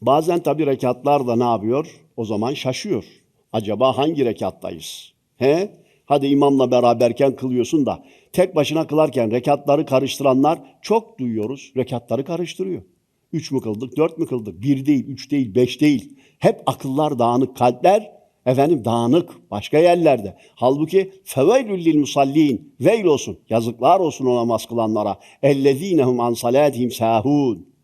Bazen tabi rekatlar da ne yapıyor? O zaman şaşıyor. Acaba hangi rekattayız? He? Hadi imamla beraberken kılıyorsun da tek başına kılarken rekatları karıştıranlar çok duyuyoruz. Rekatları karıştırıyor. Üç mü kıldık, dört mü kıldık? Bir değil, üç değil, beş değil. Hep akıllar dağınık, kalpler efendim dağınık başka yerlerde. Halbuki feveylül lil musallin. Veil olsun, yazıklar olsun o namaz kılanlara. Ellezinehum an salatihim sahun.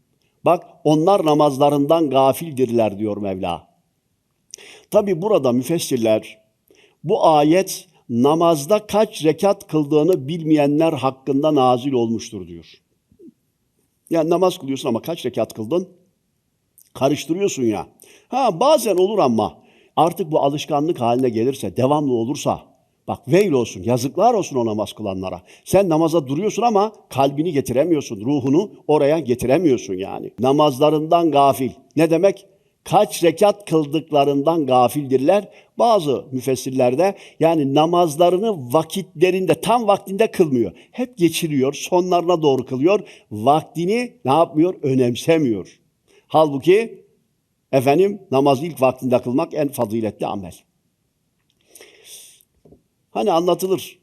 Bak onlar namazlarından gafildirler diyor Mevla. Tabi burada müfessirler bu ayet namazda kaç rekat kıldığını bilmeyenler hakkında nazil olmuştur diyor. Yani namaz kılıyorsun ama kaç rekat kıldın? Karıştırıyorsun ya. Ha bazen olur ama artık bu alışkanlık haline gelirse, devamlı olursa bak veil olsun, yazıklar olsun o namaz kılanlara. Sen namaza duruyorsun ama kalbini getiremiyorsun, ruhunu oraya getiremiyorsun yani. Namazlarından gafil. Ne demek? Kaç rekat kıldıklarından gafildirler. Bazı müfessirlerde yani namazlarını vakitlerinde, tam vaktinde kılmıyor. Hep geçiriyor, sonlarına doğru kılıyor. Vaktini ne yapmıyor? Önemsemiyor. Halbuki efendim namazı ilk vaktinde kılmak en faziletli amel. Hani anlatılır.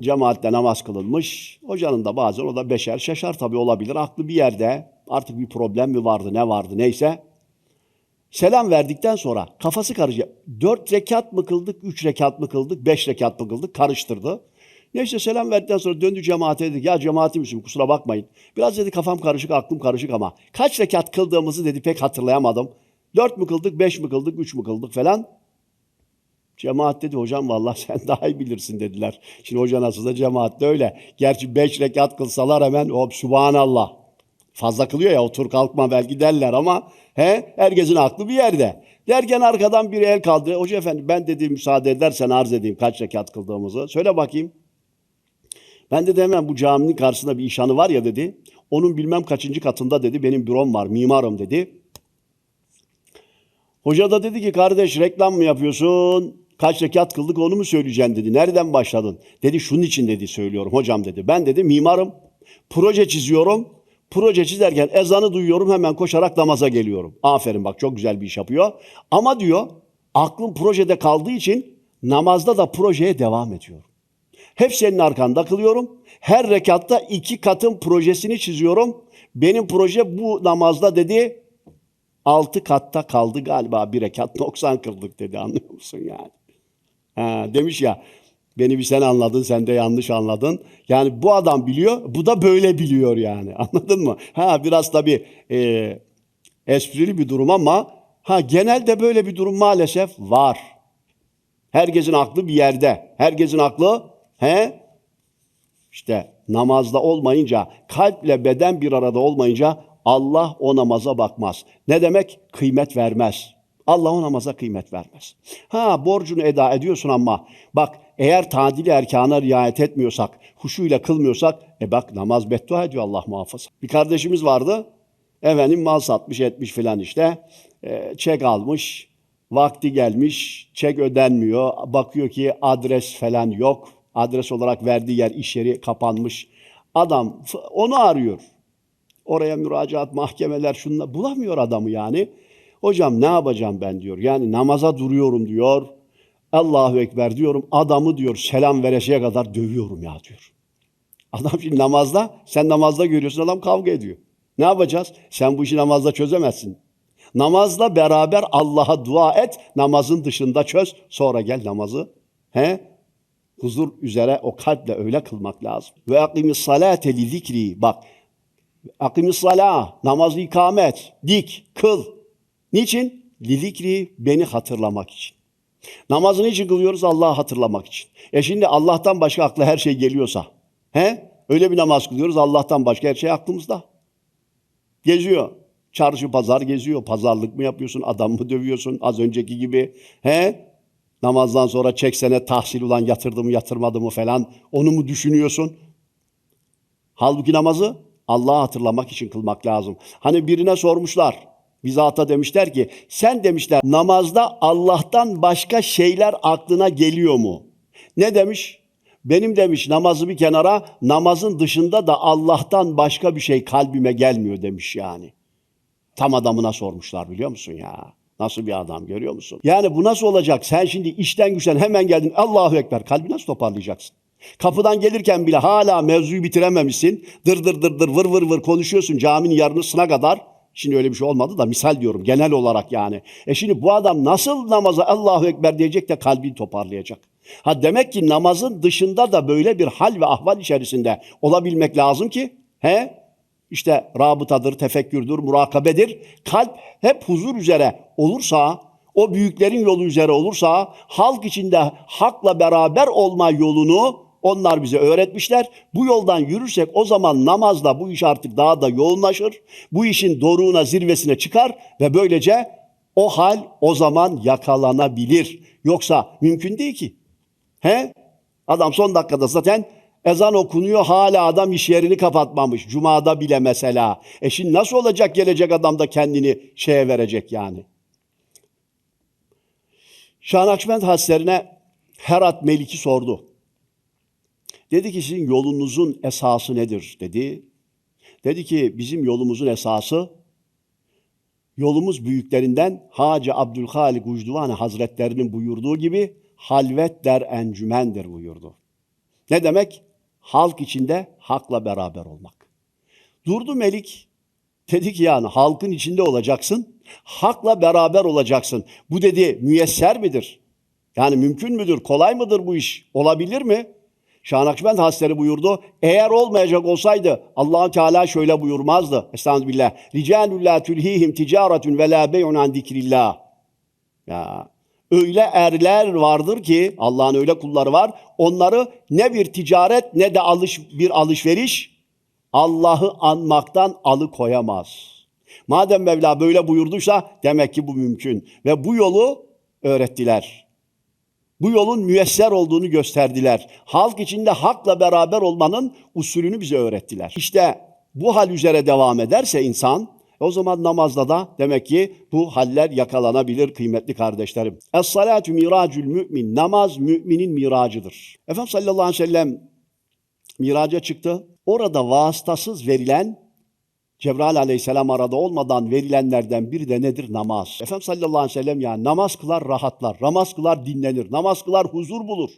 Cemaatle namaz kılınmış. Hocanın da bazen o da beşer şaşar tabii olabilir. Aklı bir yerde artık bir problem mi vardı ne vardı neyse. Selam verdikten sonra kafası karışıyor. Dört rekat mı kıldık, üç rekat mı kıldık, beş rekat mı kıldık karıştırdı. Neyse selam verdikten sonra döndü cemaate dedi. Ya cemaati misin kusura bakmayın. Biraz dedi kafam karışık, aklım karışık ama kaç rekat kıldığımızı dedi pek hatırlayamadım. Dört mü kıldık, beş mi kıldık, üç mü kıldık falan. Cemaat dedi hocam vallahi sen daha iyi bilirsin dediler. Şimdi hoca nasıl da cemaatte öyle. Gerçi beş rekat kılsalar hemen hop subhanallah. Fazla kılıyor ya otur kalkma belki derler ama he, herkesin aklı bir yerde. Derken arkadan biri el kaldırıyor. Hoca efendi ben dedi müsaade edersen arz edeyim kaç rekat kıldığımızı. Söyle bakayım. Ben dedi hemen bu caminin karşısında bir işhanı var ya dedi. Onun bilmem kaçıncı katında dedi benim bürom var mimarım dedi. Hoca da dedi ki kardeş reklam mı yapıyorsun? Kaç rekat kıldık onu mu söyleyeceksin dedi. Nereden başladın? Dedi şunun için dedi söylüyorum hocam dedi. Ben dedi mimarım. Proje çiziyorum. Proje çizerken ezanı duyuyorum hemen koşarak namaza geliyorum. Aferin bak çok güzel bir iş yapıyor. Ama diyor aklım projede kaldığı için namazda da projeye devam ediyorum. Hep senin arkanda kılıyorum. Her rekatta iki katın projesini çiziyorum. Benim proje bu namazda dedi altı katta kaldı galiba bir rekat 90 kıldık dedi anlıyor musun yani? Ha, demiş ya beni bir sen anladın sen de yanlış anladın. Yani bu adam biliyor bu da böyle biliyor yani anladın mı? Ha biraz tabii e, esprili bir durum ama ha genelde böyle bir durum maalesef var. Herkesin aklı bir yerde. Herkesin aklı he işte namazda olmayınca, kalple beden bir arada olmayınca Allah o namaza bakmaz. Ne demek? Kıymet vermez. Allah o namaza kıymet vermez. Ha borcunu eda ediyorsun ama bak eğer tadili erkana riayet etmiyorsak, huşuyla kılmıyorsak, e bak namaz beddua ediyor Allah muhafaza. Bir kardeşimiz vardı, efendim mal satmış etmiş filan işte, e, çek almış, vakti gelmiş, çek ödenmiyor, bakıyor ki adres falan yok, adres olarak verdiği yer iş yeri kapanmış. Adam onu arıyor. Oraya müracaat, mahkemeler şunla bulamıyor adamı yani. Hocam ne yapacağım ben diyor. Yani namaza duruyorum diyor. Allahu Ekber diyorum. Adamı diyor selam veresiye kadar dövüyorum ya diyor. Adam şimdi namazda, sen namazda görüyorsun adam kavga ediyor. Ne yapacağız? Sen bu işi namazda çözemezsin. Namazla beraber Allah'a dua et, namazın dışında çöz, sonra gel namazı. He? Huzur üzere o kalple öyle kılmak lazım. Ve akimis salate li zikri. Bak, akimis salah, namazı ikamet, dik, kıl. Niçin? Li zikri, beni hatırlamak için. Namazı niçin kılıyoruz? Allah'ı hatırlamak için. E şimdi Allah'tan başka akla her şey geliyorsa, he? Öyle bir namaz kılıyoruz, Allah'tan başka her şey aklımızda. Geziyor. Çarşı pazar geziyor. Pazarlık mı yapıyorsun? Adam mı dövüyorsun? Az önceki gibi. He? Namazdan sonra çeksene tahsil ulan yatırdı mı yatırmadı mı falan. Onu mu düşünüyorsun? Halbuki namazı Allah'ı hatırlamak için kılmak lazım. Hani birine sormuşlar. Bizata demişler ki sen demişler namazda Allah'tan başka şeyler aklına geliyor mu? Ne demiş? Benim demiş namazı bir kenara namazın dışında da Allah'tan başka bir şey kalbime gelmiyor demiş yani. tam adamına sormuşlar biliyor musun ya? Nasıl bir adam görüyor musun? Yani bu nasıl olacak? Sen şimdi işten güçten hemen geldin Allahu Ekber. Kalbi nasıl toparlayacaksın? Kapıdan gelirken bile hala mevzuyu bitirememişsin. Dır dır dır dır vır vır vır konuşuyorsun caminin yarısına kadar. Şimdi öyle bir şey olmadı da misal diyorum genel olarak yani. E şimdi bu adam nasıl namaza Allahu Ekber diyecek de kalbini toparlayacak? Ha demek ki namazın dışında da böyle bir hal ve ahval içerisinde olabilmek lazım ki he işte rabıtadır, tefekkürdür, murakabedir. Kalp hep huzur üzere olursa, o büyüklerin yolu üzere olursa, halk içinde hakla beraber olma yolunu onlar bize öğretmişler. Bu yoldan yürürsek o zaman namazla bu iş artık daha da yoğunlaşır. Bu işin doruğuna, zirvesine çıkar ve böylece o hal o zaman yakalanabilir. Yoksa mümkün değil ki. He? Adam son dakikada zaten ezan okunuyor hala adam iş yerini kapatmamış. Cuma'da bile mesela. E şimdi nasıl olacak gelecek adam da kendini şeye verecek yani. Şah Nakşibend Hazretlerine Herat Meliki sordu. Dedi ki sizin yolunuzun esası nedir dedi. Dedi ki bizim yolumuzun esası yolumuz büyüklerinden Hacı Abdülhalik Ucduvani Hazretlerinin buyurduğu gibi halvet der encümendir buyurdu. Ne demek? Halk içinde hakla beraber olmak. Durdu Melik. Dedi ki yani halkın içinde olacaksın. Hakla beraber olacaksın. Bu dedi müyesser midir? Yani mümkün müdür? Kolay mıdır bu iş? Olabilir mi? Şah Nakşibend Hazretleri buyurdu. Eğer olmayacak olsaydı allah Teala şöyle buyurmazdı. Estağfirullah. Ricalun la tulhihim ticaretun ve la bey'un an zikrillah. Ya öyle erler vardır ki Allah'ın öyle kulları var. Onları ne bir ticaret ne de alış bir alışveriş Allah'ı anmaktan alıkoyamaz. Madem Mevla böyle buyurduysa demek ki bu mümkün ve bu yolu öğrettiler. Bu yolun müyesser olduğunu gösterdiler. Halk içinde hakla beraber olmanın usulünü bize öğrettiler. İşte bu hal üzere devam ederse insan o zaman namazda da demek ki bu haller yakalanabilir kıymetli kardeşlerim. Es-salatu miracül mümin. Namaz müminin miracıdır. Efendimiz sallallahu aleyhi ve sellem miraca çıktı. Orada vasıtasız verilen Cebrail aleyhisselam arada olmadan verilenlerden biri de nedir? Namaz. Efendimiz sallallahu aleyhi ve sellem yani namaz kılar rahatlar, namaz kılar dinlenir, namaz kılar huzur bulur.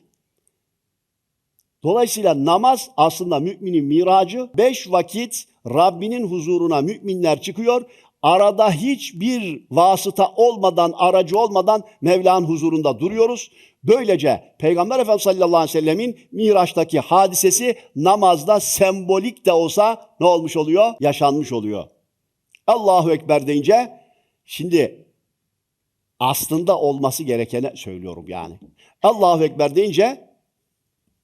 Dolayısıyla namaz aslında müminin miracı. Beş vakit Rabbinin huzuruna müminler çıkıyor. Arada hiçbir vasıta olmadan, aracı olmadan Mevla'nın huzurunda duruyoruz. Böylece Peygamber Efendimiz sallallahu aleyhi ve sellemin Miraç'taki hadisesi namazda sembolik de olsa ne olmuş oluyor? Yaşanmış oluyor. Allahu Ekber deyince şimdi aslında olması gerekene söylüyorum yani. Allahu Ekber deyince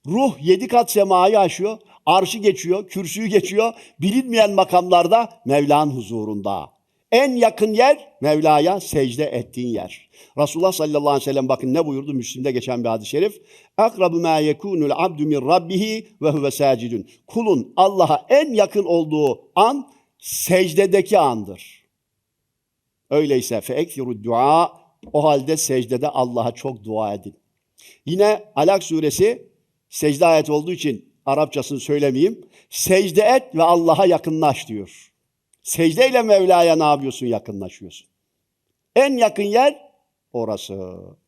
ruh yedi kat semayı aşıyor, arşı geçiyor, kürsüyü geçiyor. Bilinmeyen makamlarda Mevla'nın huzurunda. En yakın yer Mevla'ya secde ettiğin yer. Resulullah sallallahu aleyhi ve sellem bakın ne buyurdu Müslim'de geçen bir hadis-i şerif. Akrabu ma yekunul abdu min rabbihi ve huve sacidun. Kulun Allah'a en yakın olduğu an secdedeki andır. Öyleyse fe ekfiru dua o halde secdede Allah'a çok dua edin. Yine Alak suresi secde ayet olduğu için Arapçasını söylemeyeyim. Secde et ve Allah'a yakınlaş diyor. Secdeyle Mevla'ya ne yapıyorsun? Yakınlaşıyorsun. En yakın yer orası.